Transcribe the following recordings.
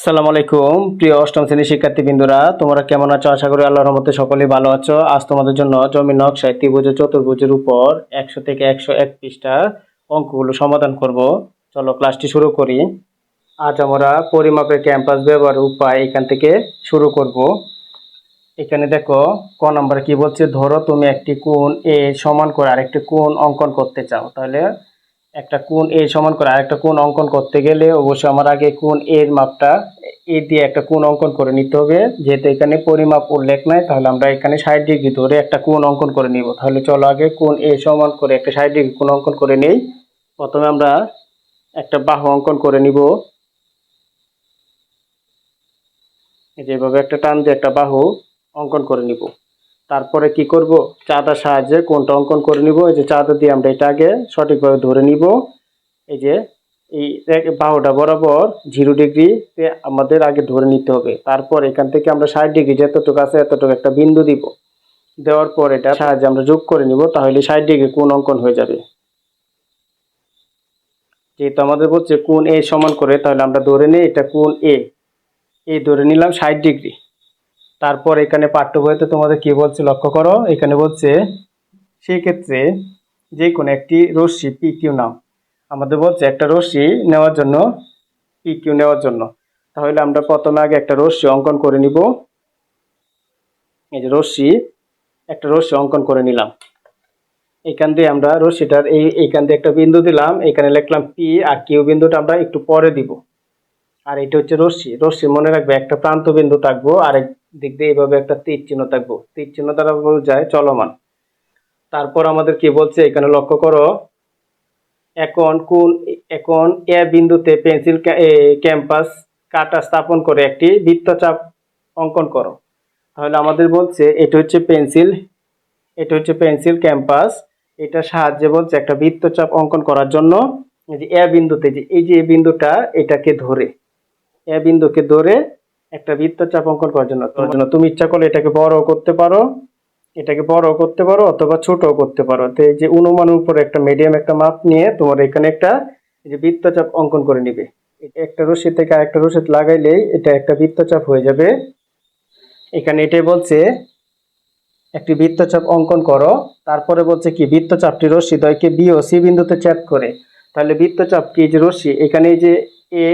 আসসালামু আলাইকুম। প্রিয় অষ্টম শ্রেণির শিক্ষার্থীবৃন্দুরা, তোমরা কেমন আছো? আশা করি আল্লাহর রহমতে সকলেই ভালো আছো। আজ তোমাদের জন্য জমির নকশায় ত্রিভুজ চতুর্ভুজের উপর একশো থেকে একশো এক অঙ্কগুলো সমাধান করব। চলো ক্লাসটি শুরু করি। আজ আমরা পরিমাপের ক্যাম্পাস ব্যবহার উপায় এখান থেকে শুরু করব। এখানে দেখো, ক নাম্বার কি বলছে? ধরো তুমি একটি কোণ এ সমান করে আরেকটি কোণ অঙ্কন করতে চাও। তাহলে একটা কোন এ সমান করে আরেকটা কোন অঙ্কন করতে গেলে অবশ্যই আমার আগে কোন এর মাপটা এ দিয়ে একটা কোন অঙ্কন করে নিতে হবে। যেহেতু এখানে পরিমাপ উল্লেখ নাই, তাহলে আমরা এখানে ষাট ডিগ্রি ধরে একটা কোন অঙ্কন করে নিব। তাহলে চলো আগে কোন এ সমান করে একটা ষাট ডিগ্রি কোন অঙ্কন করে নেই। প্রথমে আমরা একটা বাহু অঙ্কন করে নিব। এই যে একটা টান দিয়ে একটা বাহু অঙ্কন করে নিব। তারপরে কি করব? চাঁদার সাহায্যে কোনটা অঙ্কন করে নিব? এই যে চাঁদা দিয়ে আমরা এটা আগে সঠিকভাবে ধরে নিব। এই যে এই বাহুটা বরাবর জিরো ডিগ্রিতে আমাদের আগে ধরে নিতে হবে। তারপর এখান থেকে আমরা ষাট ডিগ্রি যতটুকু আছে এতটুকু একটা বিন্দু দিব। দেওয়ার পর এটা সাহায্যে আমরা যোগ করে নিব, তাহলে ষাট ডিগ্রি কোন অঙ্কন হয়ে যাবে। যেহেতু আমাদের বলছে কোন এ সমান করে, তাহলে আমরা ধরে নিই এটা কোন এ। এ ধরে নিলাম ষাট ডিগ্রি। তারপর এখানে পাঠ্য বইতে তোমাদের কি বলছে লক্ষ্য করো। এখানে বলছে সেই ক্ষেত্রে যে কোনো একটি রশ্মি পি কিউ নাও। আমাদের বলছে, একটা রশ্মি নেওয়ার জন্য পি কিউ নেওয়ার জন্য। তাহলে আমরা প্রথমে আগে একটা রশ্মি অঙ্কন করে নিব। এই যে রশ্মি, একটা রশ্মি অঙ্কন করে নিলাম। এখান দিয়ে আমরা রশ্মিটার এই এইখান দিয়ে একটা বিন্দু দিলাম। এখানে লিখলাম পি আর কিউ বিন্দুটা আমরা একটু পরে দিব। আর এটা হচ্ছে রশ্মি। রশ্মি মনে রাখবে একটা প্রান্ত বিন্দু থাকব আর দিক দিয়ে একটা তীর চিহ্ন থাকব। তীর চিহ্ন দ্বারা বোঝায় চলমান। তারপর আমাদের কি বলছে? এখানে লক্ষ্য করো। এখন কোন, এখন এ বিন্দুতে পেন্সিল ক্যাম্পাস কাটা স্থাপন করে একটি বৃত্তচাপ অঙ্কন করো। তাহলে আমাদের বলছে এটা হচ্ছে পেন্সিল, এটা হচ্ছে পেন্সিল ক্যাম্পাস। এটা সাহায্যে বলছে একটা বৃত্তচাপ অঙ্কন করার জন্য যে এ বিন্দুতে, যে এই যে বিন্দুটা এটাকে ধরে, এ বিন্দুকে ধরে একটা বৃত্তচাপ অঙ্কন করার জন্য। জন্য তুমি ইচ্ছা করলে এটাকে বড় করতে পারো এটাকে বড় করতে পারো অথবা ছোটও করতে পারো। তো এই যে অনুমানের উপরে একটা মিডিয়াম একটা মাপ নিয়ে তোমার এখানে একটা যে বৃত্তচাপ অঙ্কন করে নিবে। একটা রশি থেকে আরেকটা রশি লাগাইলেই এটা একটা বৃত্তচাপ হয়ে যাবে। এখানে এটাই বলছে একটি বৃত্তচাপ অঙ্কন করো তারপরে বলছে কি বৃত্তচাপটি রশ্মি দ্বয়কে বি ও সি বিন্দুতে ছেদ করে। তাহলে বৃত্তচাপ কি? যে রশ্মি এখানে যে এ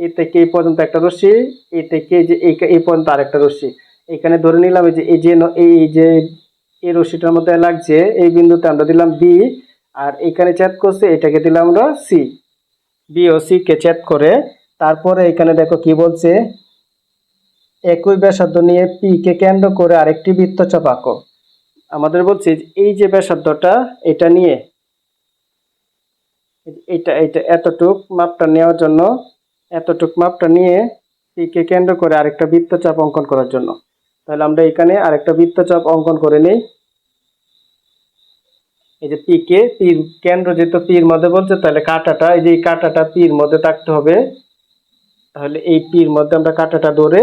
এ থেকে এই পর্যন্ত একটা রশ্মি, এ থেকে যে এই পর্যন্ত আরেকটা রশ্মি। এখানে ধরে নিলাম যে, এই যে এই যে, এই রশ্মিটার মধ্যে লাগছে, এই বিন্দুতে আমরা দিলাম বি আর এখানে ছেদ করছে, এটাকে দিলাম আমরা সি বি ও সি কে ছেদ করে, তারপরে এখানে দেখো কি বলছে, একই ব্যাসার্ধ নিয়ে পি কে কেন্দ্র করে আরেকটি বৃত্তচাপ আঁকো। আমাদের বলছে এই যে ব্যাসার্ধটা, এটা নিয়ে, এটা এটা এতটুক মাপটা নেওয়ার জন্য এতটুক মাপটা নিয়ে পি কে কেন্দ্র করে আরেকটা বৃত্তচাপ অঙ্কন করার জন্য। তাহলে আমরা এখানে আরেকটা বৃত্তচাপ অঙ্কন করে নিই। এই যে পি কে পির কেন্দ্র যেহেতু পির মধ্যে বলছে, তাহলে কাঁটাটা, এই যে এই কাঁটাটা পির মধ্যে থাকতে হবে। তাহলে এই পির মধ্যে আমরা কাঁটাটা ধরে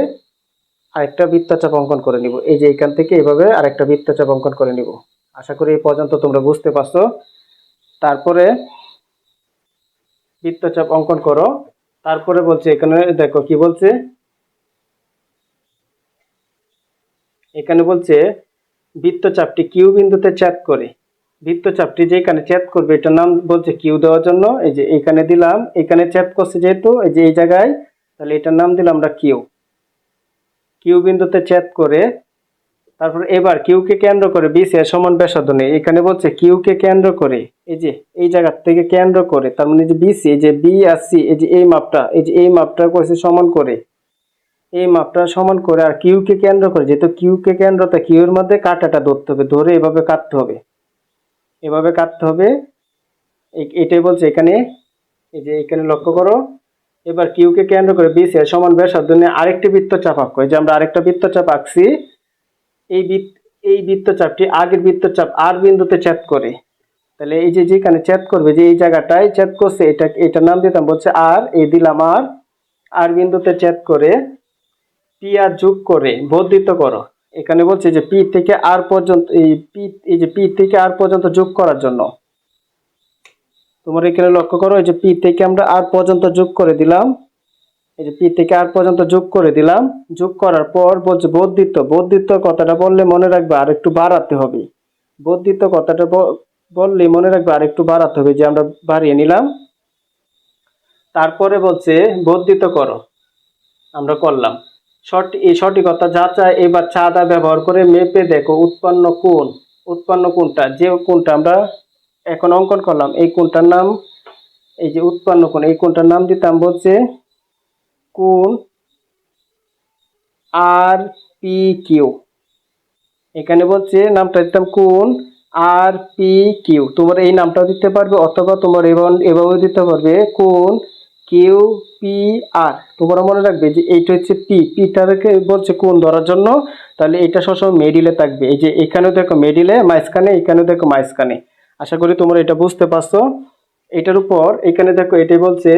আরেকটা বৃত্তচাপ অঙ্কন করে নিব। এই যে এখান থেকে এইভাবে আরেকটা বৃত্তচাপ অঙ্কন করে নিব। আশা করি এই পর্যন্ত তোমরা বুঝতে পারছ। তারপরে বৃত্তচাপ অঙ্কন করো। তারপরে বলছে, এখানে দেখো কি বলছে? এখানে বলছে বৃত্তচাপটি কিউ বিন্দুতে ছেদ করে। বৃত্তচাপটি যেখানে ছেদ করবে, এটার নাম বলছে কিউ দেওয়ার জন্য। এই যে এখানে দিলাম, এখানে ছেদ করছে যেহেতু, এই যে এই জায়গায়, তাহলে এটার নাম দিলাম আমরা কিউ। কিউ বিন্দুতে ছেদ করে তারপর এবার কিউকে কেন্দ্র করে বিসি এর সমান ব্যাসার্ধ নেই। এখানে বলছে কিউকে কেন্দ্র করে, এই যে, এই জায়গা থেকে কেন্দ্র করে, তার মানে যে বিসি এই যে বি আর সি এই যে এই মাপটা, এই যে এই মাপটা করেছে সমান করে। এই মাপটা সমান করে আর কিউকে কেন্দ্র করে, যেহেতু কিউকে কেন্দ্র, তা কিউর মধ্যে কাটাটা ধরতে হবে, ধরে এভাবে কাটতে হবে। এভাবে কাটতে হবে। এটাই বলছে এখানে, এই যে এখানে লক্ষ্য করো। এবার কিউকে কেন্দ্র করে বিসি এর সমান ব্যাসার্ধ আরেকটি বৃত্তচাপ আঁকো। এই যে আমরা আরেকটা বৃত্ত বৃত্তচাপ আঁকছি এই বৃত্ত, এই বৃত্তচাপটি আগের বৃত্তচাপ আর বিন্দুতে ছেদ করে। তাহলে এই যে যেখানে ছেদ করবে, যে এই জায়গাটায় ছেদ করছে, এটা এটার নাম দিতাম বলছে আর, এই দিলাম আর আর বিন্দুতে ছেদ করে পি আর যোগ করে বর্ধিত করো। এখানে বলছে যে পি থেকে আর পর্যন্ত, এই পি এই যে পি থেকে আর পর্যন্ত যোগ করার জন্য। তোমার এখানে লক্ষ্য করো, এই যে পি থেকে আমরা আর পর্যন্ত যোগ করে দিলাম। এই যে পি থেকে আর পর্যন্ত যোগ করে দিলাম, যোগ করার পর বলছে বর্ধিত বর্ধিত কথাটা বললে মনে রাখবে আর একটু বাড়াতে হবে। বর্ধিত কথাটা বললে মনে রাখবে আর একটু বাড়াতে হবে, যে আমরা বাড়িয়ে নিলাম। তারপরে বলছে বর্ধিত করো, আমরা করলাম। সঠিক, এই সঠিকতা যা চায় এবার চাঁদা ব্যবহার করে মেপে দেখো উৎপন্ন কোণ। উৎপন্ন কোণটা, যে কোণটা আমরা এখন অঙ্কন করলাম, এই কোণটার নাম, এই যে উৎপন্ন কোণ, এই কোণটার নাম দিতাম বলছে কোণ আর পি কিউ। এখানে বলছে, নামটা দিতাম কোণ আর পি কিউ। তোমার এই নামটাও দিতে পারবে, অথবা তোমার এভাবেও দিতে পারবে কোণ কিউ পি আর। তোমরা মনে রাখবে যে এইটা হচ্ছে পি। পিটাকে বলছে কোণ ধরার জন্য। তাহলে এটা সবসময় মেডিলে থাকবে। এই যে এখানেও দেখো মেডিলে মাঝখানে, এখানেও দেখো মাঝখানে। আশা করি তোমরা এটা বুঝতে পারছ। এটার উপর এখানে দেখো এটাই বলছে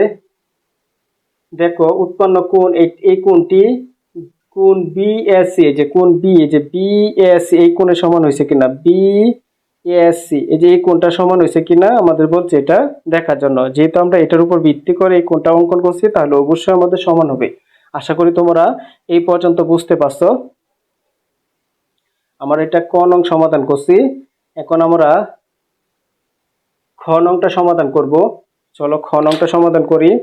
দেখো উৎপন্ন কোণ এই- কোণটি কোণ বিএসসি যে কোণ বি যে বিএসসি এই কোণের সমান হয়েছে কিনা? বি এসসি এই যে এই কোণটা সমান হয়েছে কিনা? আমাদের বলছে এটা দেখার জন্য। যেহেতু আমরা এটার উপর ভিত্তি করে এই কোণটা অঙ্কন করছি, তাহলে অবশ্যই আমাদের সমান হবে। আশা করি তোমরা এই পর্যন্ত বুঝতে পারছ। আমরা এটা ক নং সমাধান করছি। এখন আমরা খ নংটা সমাধান করব। চলো খ নংটা সমাধান করি।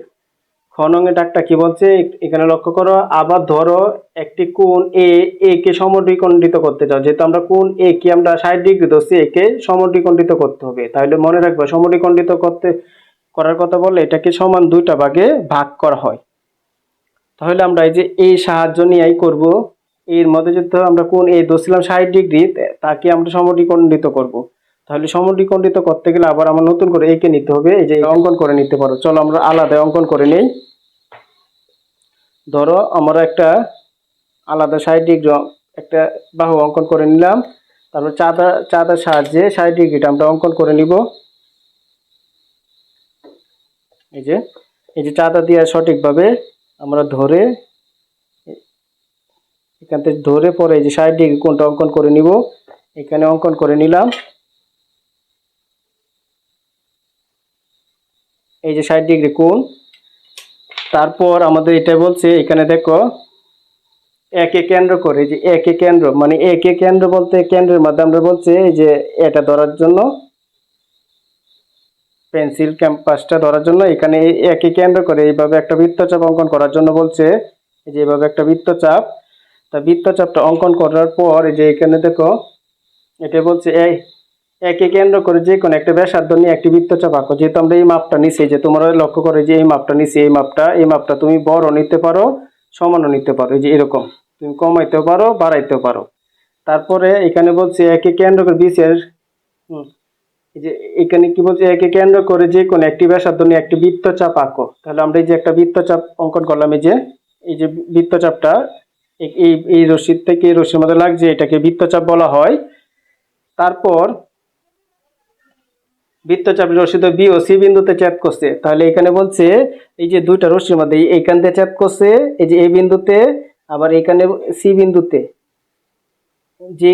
খ ডাকটা কি বলছে? এখানে লক্ষ্য করো, আবার ধরো একটি কোণ এ এ কে সমদ্বিখণ্ডিত করতে চাও। যেহেতু আমরা কোণ এ কে আমরা ষাট ডিগ্রি ধরছি এ কে সমদ্বিখণ্ডিত করতে হবে। তাহলে মনে রাখবে, সমদ্বিখণ্ডিত করতে, করার কথা বললে এটাকে সমান দুইটা ভাগে ভাগ করা হয়। তাহলে আমরা এই যে এই সাহায্য নিয়েই করব, এর মধ্যে যদি আমরা কোন এ ধরছিলাম ষাট ডিগ্রি তাকে আমরা সমদ্বিখণ্ডিত করব। তাহলে সমদ্বিখণ্ডিত করতে গেলে আবার আমার নতুন করে একে নিতে হবে। এই যে অঙ্কন করে নিতে পারো। চলো আমরা আলাদা অঙ্কন করে নেই। ধরো আমরা একটা আলাদা ষাট একটা বাহু অঙ্কন করে নিলাম। তারপর চাঁদা, চাঁদার সাহায্যে ষাট ডিগ্রিটা আমরা অঙ্কন করে নিব। এই যে এই যে চাঁদা দিয়ে সঠিকভাবে আমরা ধরে, এখান থেকে ধরে পরে এই যে ডিগ্রি কোনটা অঙ্কন করে নিব, এখানে অঙ্কন করে নিলাম। এই যে ষাট ডিগ্রি কোণ, তারপর আমাদের এটা বলছে, এখানে দেখো, একে কেন্দ্র করে যে একে কেন্দ্র মানে একে কেন্দ্র বলতে কেন্দ্রের মধ্যে আমরা বলছে যে এটা ধরার জন্য, পেন্সিল ক্যাম্পাসটা ধরার জন্য, এখানে একে কেন্দ্র করে, এইভাবে একটা বৃত্তচাপ অঙ্কন করার জন্য বলছে যে এইভাবে একটা বৃত্তচাপ, তা বৃত্তচাপটা অঙ্কন করার পর যে এখানে দেখো, এটা বলছে, এই একে কেন্দ্র করে যে কোনো একটা ব্যাসার্ধ নিয়ে একটি বৃত্তচাপ আঁকো যেহেতু আমরা এই মাপটা নিছি যে তোমরা লক্ষ্য করে যে এই মাপটা নিছি, এই মাপটা এই মাপটা তুমি বড় নিতে পারো, সমানও নিতে পারো। এই যে এরকম, তুমি কমাইতেও পারো, বাড়াইতেও পারো। তারপরে এখানে বলছে একে কেন্দ্র করে বিশের যে এখানে কি বলছে, একে কেন্দ্র করে যে কোনো একটি ব্যাসার্ধ নিয়ে একটি বৃত্তচাপ আঁকো তাহলে আমরা এই যে একটা বৃত্তচাপ অঙ্কন করলাম, এই যে এই যে বৃত্তচাপটা এই- এই রশ্মির থেকে এই রশ্মির মধ্যে লাগছে, এটাকে বৃত্তচাপ বলা হয়। তারপর বৃত্তচাপ রশ্মি বি ও সি বিন্দুতে ছেদ করছে। তাহলে এখানে বলছে, এই যে দুইটা রশ্মির মধ্যে এই- এইখান থেকে ছেদ করছে, এই যে এই বিন্দুতে, আবার এখানে সি বিন্দুতে। যে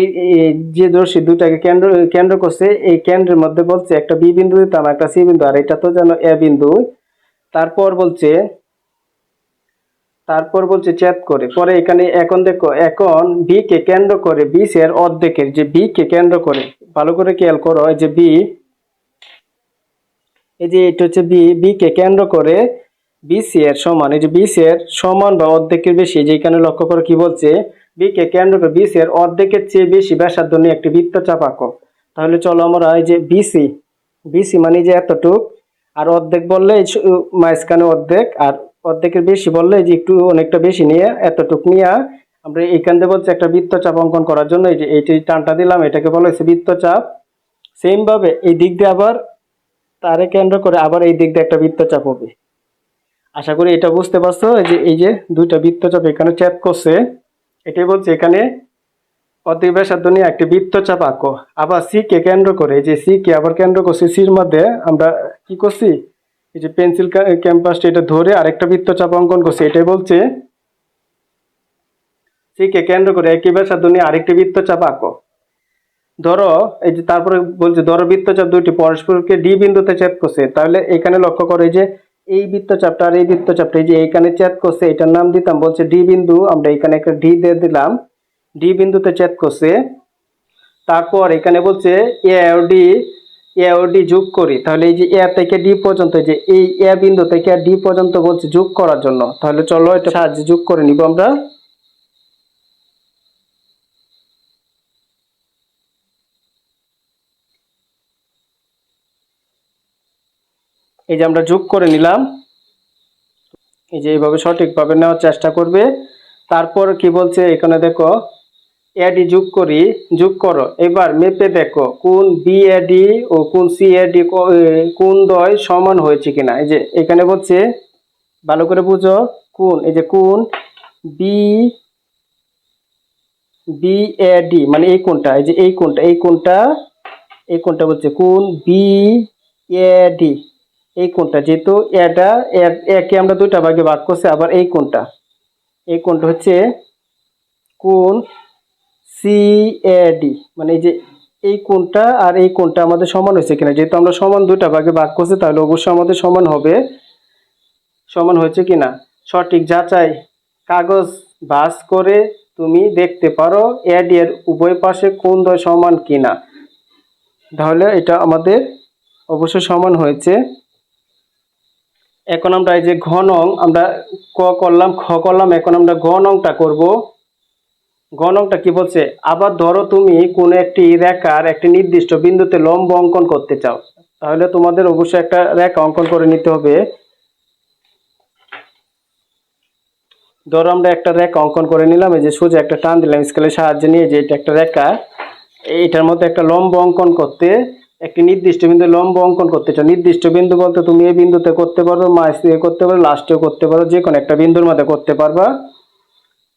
যে রশ্মি দুইটাকে কেন্দ্র কেন্দ্র করছে, এই কেন্দ্রের মধ্যে বলছে একটা বি বিন্দু দিতাম একটা সি বিন্দু, আর এটা তো যেন এ বিন্দু। তারপর বলছে তারপর বলছে ছেদ করে। পরে এখানে এখন দেখো, এখন বি কে কেন্দ্র করে বি এর অর্ধেকের, যে বি কে কেন্দ্র করে, ভালো করে খেয়াল করো যে বি এই যে এটা হচ্ছে বি বি কে কেন্দ্র করে বিসি এর সমান, এই যে বিসি এর সমান বা অর্ধেকের বেশি যে এখানে লক্ষ্য করে কি বলছে? বি কে কেন্দ্র করে বিসি এর অর্ধেকের চেয়ে বেশি ব্যাসার্ধ নিয়ে একটি বৃত্তচাপ আঁকো তাহলে চলো আমরা এই যে বিসি বিসি মানে যে এতটুক, আর অর্ধেক বললে মাঝখানে অর্ধেক, আর অর্ধেকের বেশি বললে যে একটু অনেকটা বেশি নিয়ে এতটুক নিয়ে আমরা এইখান থেকে বলছে একটা বৃত্তচাপ অঙ্কন করার জন্য, এই যে এইটি টানটা দিলাম, এটাকে বলা হয়েছে বৃত্তচাপ। সেম ভাবে এই দিক দিয়ে আবার তারে কেন্দ্র করে আবার এই দিক দিয়ে একটা বৃত্তচাপ হবে। আশা করি এটা বুঝতে পারছ, এই যে এই যে দুইটা বৃত্তচাপ এখানে ছেদ করছে, এটাই বলছে এখানে অর্ধেক ব্যাসার্ধ নিয়ে একটি বৃত্তচাপ আঁকো। আবার সি কে কেন্দ্র করে, এই যে সি কে আবার কেন্দ্র করছি সির মধ্যে আমরা কি করছি, এই যে পেন্সিল ক্যাম্পাসটা এটা ধরে আরেকটা বৃত্তচাপ অঙ্কন করছি, এটাই বলছে সি কে কেন্দ্র করে একই ব্যাসার্ধ নিয়ে আরেকটি বৃত্তচাপ আঁকো। ধরো, এই যে তারপরে বলছে, ধরো বৃত্তচাপ দুইটি, পরস্পরকে ডি বিন্দুতে ছেদ করছে, তাহলে এখানে লক্ষ্য করে যে এই বৃত্তচাপটা আর এই বৃত্তচাপটা, এই যে এখানে ছেদ করছে, এটার নাম দিতাম, বলছে ডি বিন্দু, আমরা এখানে একটা ডি দিয়ে দিলাম, ডি বিন্দুতে ছেদ করছে, তারপর এখানে বলছে A D, A O D যোগ করি, তাহলে এই যে এ থেকে ডি পর্যন্ত যে এই এ বিন্দু থেকে ডি পর্যন্ত বলছে যোগ করার জন্য, তাহলে চলো এটা সাহায্যে যোগ করে নিব আমরা। এই যে আমরা যোগ করে নিলাম, এই যে এইভাবে সঠিকভাবে নেওয়ার চেষ্টা করবে। তারপর কি বলছে এখানে দেখো এডি যোগ করি, যোগ করো। এবার মেপে দেখো, কোন বি এডি ও কোন সি এডি কোন দয় সমান হয়েছে কিনা। এই যে এখানে বলছে, ভালো করে বুঝো, কোন, এই যে কোন বি বি এডি মানে এই কোনটা, এই যে এই কোনটা এই কোনটা এই কোনটা বলছে, কোন বি এডি এই কোনটা যেহেতু এটা একে আমরা দুইটা ভাগে ভাগ করছি, আবার এই কোনটা এই কোনটা হচ্ছে কোন সি সিএডি মানে এই যে এই কোনটা আর এই কোনটা আমাদের সমান হয়েছে কিনা। যেহেতু আমরা সমান দুইটা ভাগে ভাগ করছি, তাহলে অবশ্যই আমাদের সমান হবে। সমান হয়েছে কিনা? সঠিক যাচাই কাগজ ভাঁজ করে তুমি দেখতে পারো এড এর উভয় পাশে কোন দ্বয় সমান কিনা। তাহলে এটা আমাদের অবশ্যই সমান হয়েছে। এখন আমরা এই যে ঘন অং আমরা ক করলাম, খ করলাম, এখন আমরা ঘন অংটা করব। অংটা কি বলছে? আবার ধরো তুমি কোন একটি রেখার একটি নির্দিষ্ট বিন্দুতে লম্ব অঙ্কন করতে চাও। তাহলে তোমাদের অবশ্যই একটা রেখা অঙ্কন করে নিতে হবে। ধরো আমরা একটা রেখা অঙ্কন করে নিলাম, এই যে সোজা একটা টান দিলাম, স্কেলের সাহায্যে নিয়ে যে এটা একটা রেখা এটার মধ্যে একটা লম্ব অঙ্কন করতে একটি নির্দিষ্ট বিন্দু লম্ব অঙ্কন করতে চাও। নির্দিষ্ট বিন্দু বলতে তুমি এই বিন্দুতে করতে পারো মাঝ দিয়ে করতে পারো লাস্টেও করতে পারো যে কোনো একটা বিন্দুর মধ্যে করতে পারবা।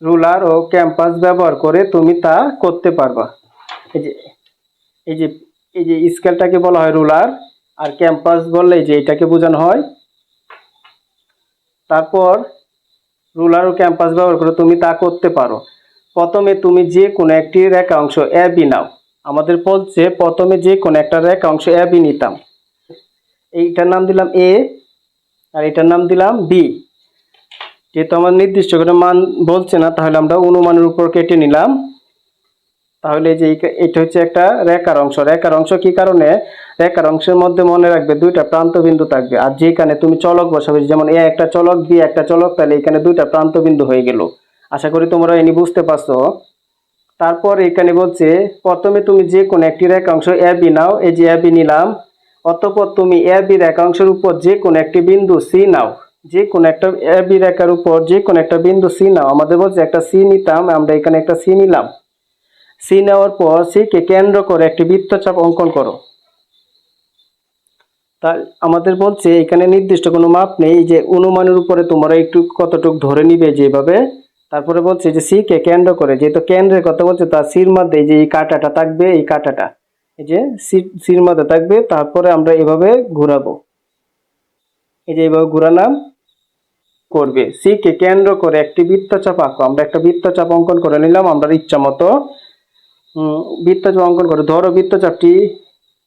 রুলার ও ক্যাম্পাস ব্যবহার করে তুমি তা করতে পারবা। এই যে এই যে এই যে স্কেলটাকে বলা হয় রুলার আর ক্যাম্পাস বললে যে এটাকে বোঝানো হয়। তারপর রুলার ও ক্যাম্পাস ব্যবহার করে তুমি তা করতে পারো। প্রথমে তুমি যে কোনো একটি রেখা অংশ এ বি নাও। আমাদের বলছে, প্রথমে যে কোনো একটা রেখা অংশ এ বি নিতাম। এইটার নাম দিলাম এ আর এটার নাম দিলাম বি যেহেতু আমার নির্দিষ্ট করে মান বলছে না, তাহলে আমরা অনুমানের উপর কেটে নিলাম। তাহলে যে এটা হচ্ছে একটা রেখার অংশ। রেখার অংশ কি কারণে? রেখার অংশের মধ্যে মনে রাখবে দুইটা প্রান্তবিন্দু থাকবে। আর যেখানে তুমি চলক বসাবে, যেমন এ একটা চলক বি একটা চলক, তাহলে এখানে দুইটা প্রান্ত বিন্দু হয়ে গেল। আশা করি তোমরা এনি বুঝতে পারছ। তারপর এখানে বলছে, প্রথমে তুমি যে কোনো একটি রেখাংশ এ বি নাও। এই যে বি নিলাম। অতঃপর তুমি এ বি রেখাংশের উপর যে কোনো একটি বিন্দু সি নাও। যে কোনো একটা বি রেখার উপর যে কোনো একটা বিন্দু সি নাও। আমাদের বলছে একটা সি নিতাম, আমরা এখানে একটা সি নিলাম। সি নেওয়ার পর সি কে কেন্দ্র করে একটি বৃত্তচাপ অঙ্কন করো। তা আমাদের বলছে, এখানে নির্দিষ্ট কোনো মাপ নেই। যে অনুমানের উপরে তোমরা একটু কতটুক ধরে নিবে যেভাবে। তারপরে বলছে যে সি কে কেন্দ্র করে, যেহেতু কেন্দ্রের কথা বলছে তার সির মধ্যে যে এই কাঁটাটা থাকবে, এই কাঁটাটা, এই যে সির মধ্যে থাকবে, তারপরে আমরা এভাবে ঘোরাবো। এই যে এইভাবে ঘোরালাম করবে। সি কে কেন্দ্র করে একটি বৃত্তচাপ আঁকো। আমরা একটা বৃত্তচাপ অঙ্কন করে নিলাম, আমরা ইচ্ছা মতো। বৃত্তচাপ অঙ্কন করে, ধরো বৃত্তচাপটি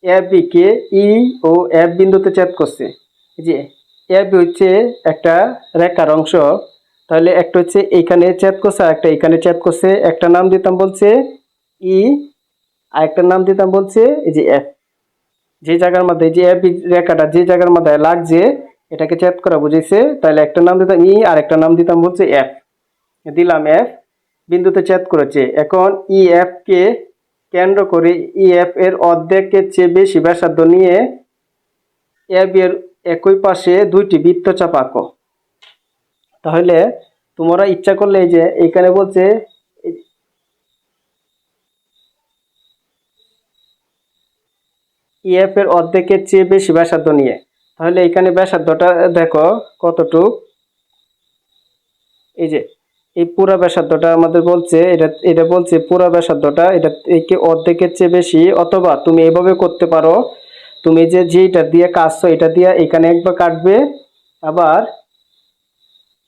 এফ বি, কে, ই ও এফ বিন্দুতে ছেদ করছে। যে এফ হচ্ছে একটা রেখার অংশ। তাহলে একটা হচ্ছে এইখানে ছেদ করছে, আর একটা এইখানে ছেদ করছে। একটা নাম দিতাম বলছে ই, আর একটা নাম দিতাম বলছে এই যে এফ। যে জায়গার মধ্যে যে এফ রেখাটা যে জায়গার মধ্যে লাগছে, এটাকে ছেদ করা বুঝেছে। তাহলে একটা নাম দিতাম ই, আর একটা নাম দিতাম বলছে এফ। দিলাম এফ, বিন্দুতে ছেদ করেছে। এখন ই এফ কে কেন্দ্র করে ই এফ এর অর্ধেকের চেয়ে বেশি ব্যাসার্ধ নিয়ে এফ এর একই পাশে দুইটি বৃত্তচাপ আঁকো। তাহলে তোমরা ইচ্ছা করলে এই যে এখানে বলছে ইএফ এর অর্ধেকের চেয়ে বেশি ব্যাসার্ধ নিয়ে। তাহলে এখানে ব্যাসার্ধটা দেখো কতটুক? এই যে, এই পুরা ব্যাসার্ধটা আমাদের বলছে, এটা এটা বলছে পুরা ব্যাসার্ধটা, এটা একে অর্ধেকের চেয়ে বেশি, অথবা তুমি এভাবে করতে পারো, তুমি যে যেটা দিয়ে কাটছো, এটা দিয়ে এখানে একবার কাটবে, আবার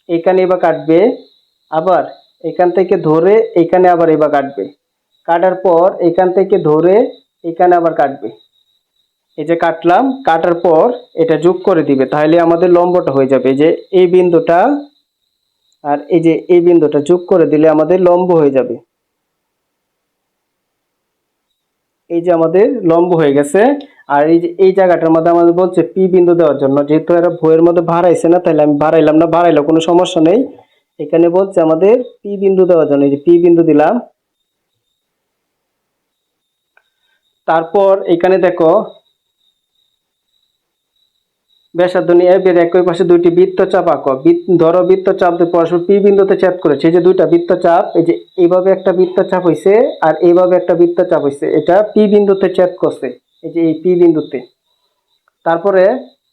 এখানে এবার কাটবে, আবার এখান থেকে ধরে এখানে আবার এবার কাটবে। কাটার পর এখান থেকে ধরে এখানে আবার কাটবে। এই যে কাটলাম, কাটার পর এটা যোগ করে দিবে, তাহলে আমাদের লম্বটা হয়ে যাবে। যে এই বিন্দুটা আর এই যে এই বিন্দুটা যোগ করে দিলে আমাদের লম্ব হয়ে যাবে। এই যে আমাদের লম্ব হয়ে গেছে, আর এই যে এই জায়গাটার মধ্যে আমাদের বলছে পি বিন্দু দেওয়ার জন্য। যেহেতু এরা ভয়ের মধ্যে ভাড়াইছে না তাহলে আমি ভাড়াইলাম না ভাড়াইলে কোনো সমস্যা নেই। এখানে বলছে আমাদের পি বিন্দু দেওয়ার জন্য, এই যে পি বিন্দু দিলাম। তারপর এখানে দেখো ব্যাসার্ধ নিয়ে এর একই পাশে দুইটি বৃত্তচাপ আঁকো। বৃত্ত- ধরো বৃত্তচাপ দিয়ে পরস্পর পি বিন্দুতে ছেদ করেছে। এই যে দুইটা বৃত্তচাপ, এই যে এইভাবে একটা বৃত্তচাপ হইছে আর এইভাবে একটা বৃত্তচাপ হইছে। এটা পি বিন্দুতে ছেদ করছে, এই যে এই পি বিন্দুতে। তারপরে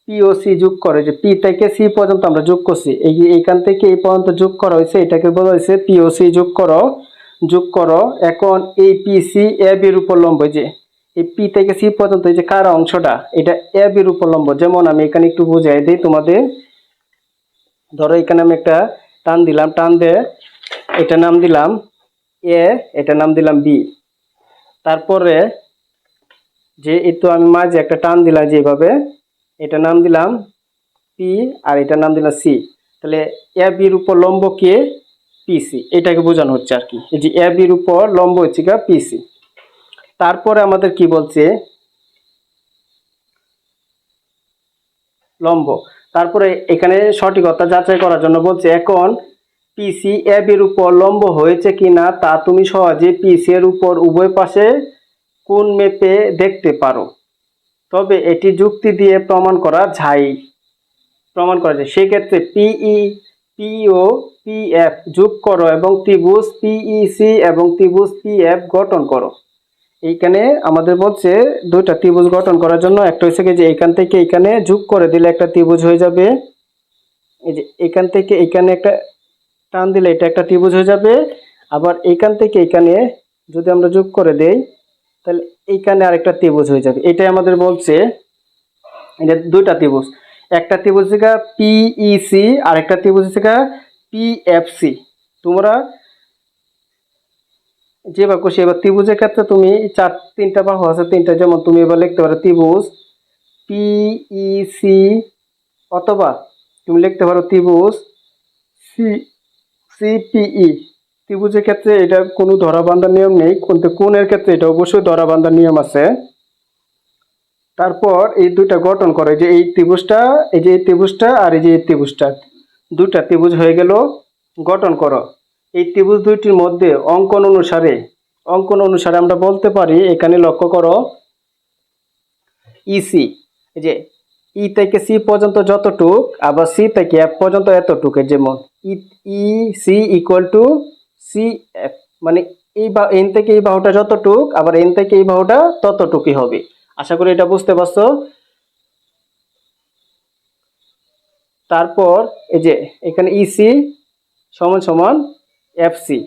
পি ও সি যোগ করে যে পি থেকে সি পর্যন্ত আমরা যোগ করছি। এই যে এইখান থেকে এই পর্যন্ত যোগ করা হয়েছে এটাকে বলা হয়েছে পি ও সি যোগ করো। যোগ করো, এখন এই পি সি এ বির উপর লম্ব যে এই পি থেকে সি পর্যন্ত এই যে কারা অংশটা, এটা এ বির উপর লম্ব যেমন আমি এখানে একটু বুঝাই দিই তোমাদের। ধরো এখানে আমি একটা টান দিলাম, টান দিয়ে এটা নাম দিলাম এ এটা নাম দিলাম বি তারপরে যে এই তো আমি মাঝে একটা টান দিলাম যেভাবে, এটা নাম দিলাম পি আর এটা নাম দিলাম সি তাহলে এ বির উপর লম্ব কে? পিসি এটাকে বোঝানো হচ্ছে আর কি। এই যে এ বির উপর লম্ব হচ্ছে গা পিসি তারপরে আমাদের কি বলছে? লম্ব। তারপরে এখানে সঠিকতা যাচাই করার জন্য বলছে, এখন পিসি এ বির উপর লম্ব হয়েছে কিনা তা তুমি সহজে পিসি এর উপর উভয় পাশে কোন মেপে দেখতে পারো। তবে এটি যুক্তি দিয়ে প্রমাণ করা যায়। প্রমাণ করা যায়। সেক্ষেত্রে পিই পিও পিএফ যোগ করো এবং ত্রিভুজ পিইসি এবং ত্রিভুজ পিএফ গঠন করো। এইখানে আমাদের বলছে দুইটা ত্রিভুজ গঠন করার জন্য। একটা হচ্ছে যে এইখান থেকে এখানে যোগ করে দিলে একটা ত্রিভুজ হয়ে যাবে। এই যে এখান থেকে এখানে একটা টান দিলে এটা একটা ত্রিভুজ হয়ে যাবে। আবার এইখান থেকে এখানে যদি আমরা যোগ করে দেই, তাহলে এইখানে আরেকটা ত্রিভুজ হয়ে যাবে। এটাই আমাদের বলছে এটা দুইটা ত্রিভুজ। একটা ত্রিভুজ থেকে পিইসি আর একটা ত্রিভুজ থেকে পিএফসি তোমরা যে বা খুশি এবার ত্রিভুজের ক্ষেত্রে তুমি চার, তিনটা বাহু আছে, তিনটা, যেমন তুমি এবার লিখতে পারো ত্রিভুজ পিইসি অথবা তুমি লিখতে পারো ত্রিভুজ সি সিপিই ত্রিভুজের ক্ষেত্রে এটা কোনো ধরা বান্ধার নিয়ম নেই, কিন্তু কোণের ক্ষেত্রে এটা অবশ্যই ধরা বান্ধার নিয়ম আছে। তারপর এই দুইটা গঠন করে যে এই ত্রিভুজটা, এই যে এই ত্রিভুজটা আর এই যে এই ত্রিভুজটা। দুইটা ত্রিভুজ হয়ে গেল, গঠন করো। এই ত্রিভুজ দুইটির মধ্যে অঙ্কন অনুসারে অঙ্কন অনুসারে আমরা বলতে পারি, এখানে লক্ষ্য করো ইসি এই যে ই থেকে সি পর্যন্ত যতটুক, আবার সি থেকে এফ পর্যন্ত এতটুক যেমন E C equal to C F মানে এই বা এন থেকে এই বাহুটা যতটুক, আবার এন থেকে এই বাহুটা ততটুকুই হবে। আশা করি এটা বুঝতে পারছ? তারপর এই যে এখানে ইসি সমান সমান এফসি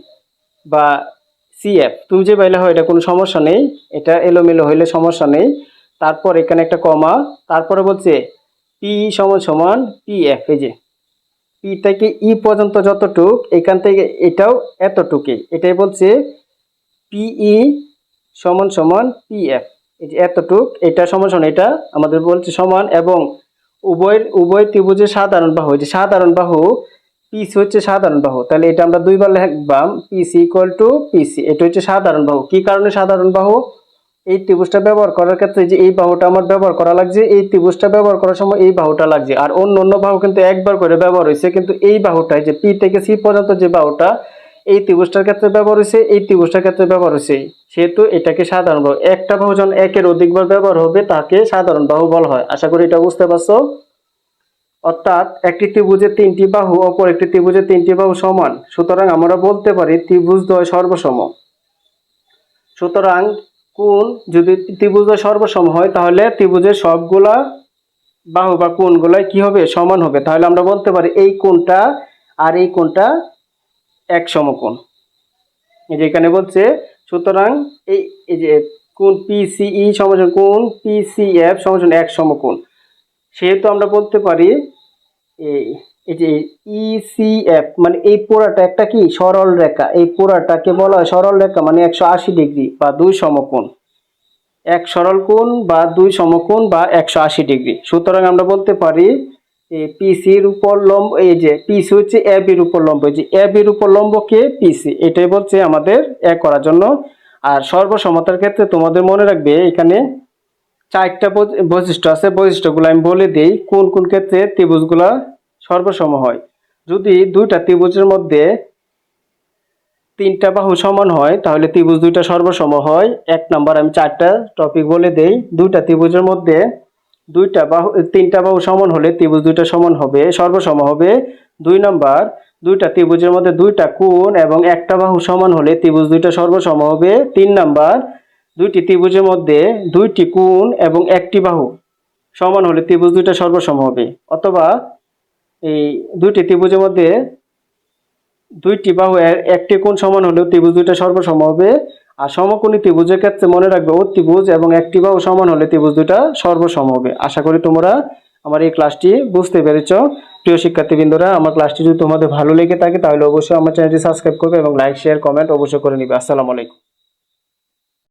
বা সিএফ যে পাইলে হয় এটা কোনো সমস্যা নেই, এটা এলোমেলো হইলে সমস্যা নেই। তারপর এখানে একটা কমা, তারপরে বলছে পি সমান সমান পি এফ এই যে পি থেকে ই পর্যন্ত যতটুক, এখান থেকে এটাও এতটুকুই এটাই বলছে পিই সমান সমান পি এফ এই যে এতটুক, এটা সমান সমান, এটা আমাদের বলছে সমান এবং উভয়ের, উভয় ত্রিভুজের সাধারণ বাহু যে সাধারণ বাহু পিসি হচ্ছে সাধারণ বাহু। তাহলে এটা আমরা দুইবার লিখবাম পিসি ইকুয়াল টু পিসি এটা হচ্ছে সাধারণ বাহু। কি কারণে সাধারণ বাহু? এই ত্রিভুজটা ব্যবহার করার ক্ষেত্রে যে এই বাহুটা আমার ব্যবহার করা লাগছে, এই ত্রিভুজটা ব্যবহার করার সময় এই বাহুটা লাগছে। আর অন্য অন্য বাহু কিন্তু একবার করে ব্যবহার হয়েছে কিন্তু এই বাহুটাই যে পি থেকে সি পর্যন্ত যে বাহুটা, এই ত্রিভুজটার ক্ষেত্রে ব্যবহার হয়েছে এই ত্রিভুজটার ক্ষেত্রে ব্যবহার হয়েছে সেহেতু এটাকে সাধারণ বাহু। একটা বাহু যখন একের অধিকবার ব্যবহার হবে, তাকে সাধারণ বাহু বলা হয়। আশা করি এটা বুঝতে পারছ? অর্থাৎ একটি ত্রিভুজের তিনটি বাহু, অপর একটি ত্রিভুজের তিনটি বাহু সমান। সুতরাং আমরা বলতে পারি ত্রিভুজ দ্বয় সর্বসম। সুতরাং কোন যদি ত্রিভুজ দ্বয় সর্বসম হয়, তাহলে ত্রিভুজের সবগুলা বাহু বা কোণগুলাই কি হবে? সমান হবে। তাহলে আমরা বলতে পারি এই কোণটা আর এই কোণটা এক সমকোণ। এই যে এখানে বলছে, সুতরাং এই এই যে কোণ পিসিই সমান কোণ পিসিএফ সমান এক সমকোণ। সেহেতু আমরা বলতে পারি এই যে ইসিএফ মানে এই পোড়াটা একটা কি? সরল রেখা। এই পোড়াটাকে বলা হয় সরল রেখা মানে একশো আশি ডিগ্রি বা দুই সমকোণ। এক সরল কোণ বা দুই সমকোণ বা একশো আশি ডিগ্রি। সুতরাং আমরা বলতে পারি পিসির উপর লম্ব, এই যে পিসি হচ্ছে এ বির উপর লম্ব। এই যে এ বির উপর লম্বকে পিসি এটাই বলছে আমাদের এক করার জন্য। আর সর্বসমতার ক্ষেত্রে তোমাদের মনে রাখবে, এখানে চারটা বৈশিষ্ট্য আছে। বৈশিষ্ট্যগুলো আমি বলে দিই। কোন কোন ক্ষেত্রে ত্রিভুজগুলা সর্বসম হয়? যদি দুইটা ত্রিভুজের মধ্যে তিনটা বাহু সমান হয়, তাহলে ত্রিভুজ দুইটা সর্বসম হয়। এক নাম্বার আমি চারটা টপিক বলে দেই। দুইটা ত্রিভুজের মধ্যে দুইটা বাহু তিনটা বাহু সমান হলে ত্রিভুজ দুইটা সমান হবে, সর্বসম হবে। দুই নাম্বার, দুইটা ত্রিভুজের মধ্যে দুইটা কোণ এবং একটা বাহু সমান হলে ত্রিভুজ দুইটা সর্বসম হবে। তিন নাম্বার দুইটি ত্রিভুজের মধ্যে দুইটি কোণ এবং একটি বাহু সমান হলে ত্রিভুজ দুইটা সর্বসম হবে। অথবা এই দুইটি ত্রিভুজের মধ্যে দুইটি বাহু একটি কোণ সমান হলেও ত্রিভুজ দুইটা সর্বসম হবে। আর সমকোণী ত্রিভুজের ক্ষেত্রে মনে রাখবে ত্রিভুজ এবং একটি বাহু সমান হলে ত্রিভুজ দুইটা সর্বসম হবে। আশা করি তোমরা আমার এই ক্লাসটি বুঝতে পেরেছ। প্রিয় শিক্ষার্থীবৃন্দরা, আমার ক্লাসটি যদি তোমাদের ভালো লেগে থাকে, তাহলে অবশ্যই আমার চ্যানেলটি সাবস্ক্রাইব করবে এবং লাইক, শেয়ার, কমেন্ট অবশ্যই করে নিবে। আসসালামু আলাইকুম।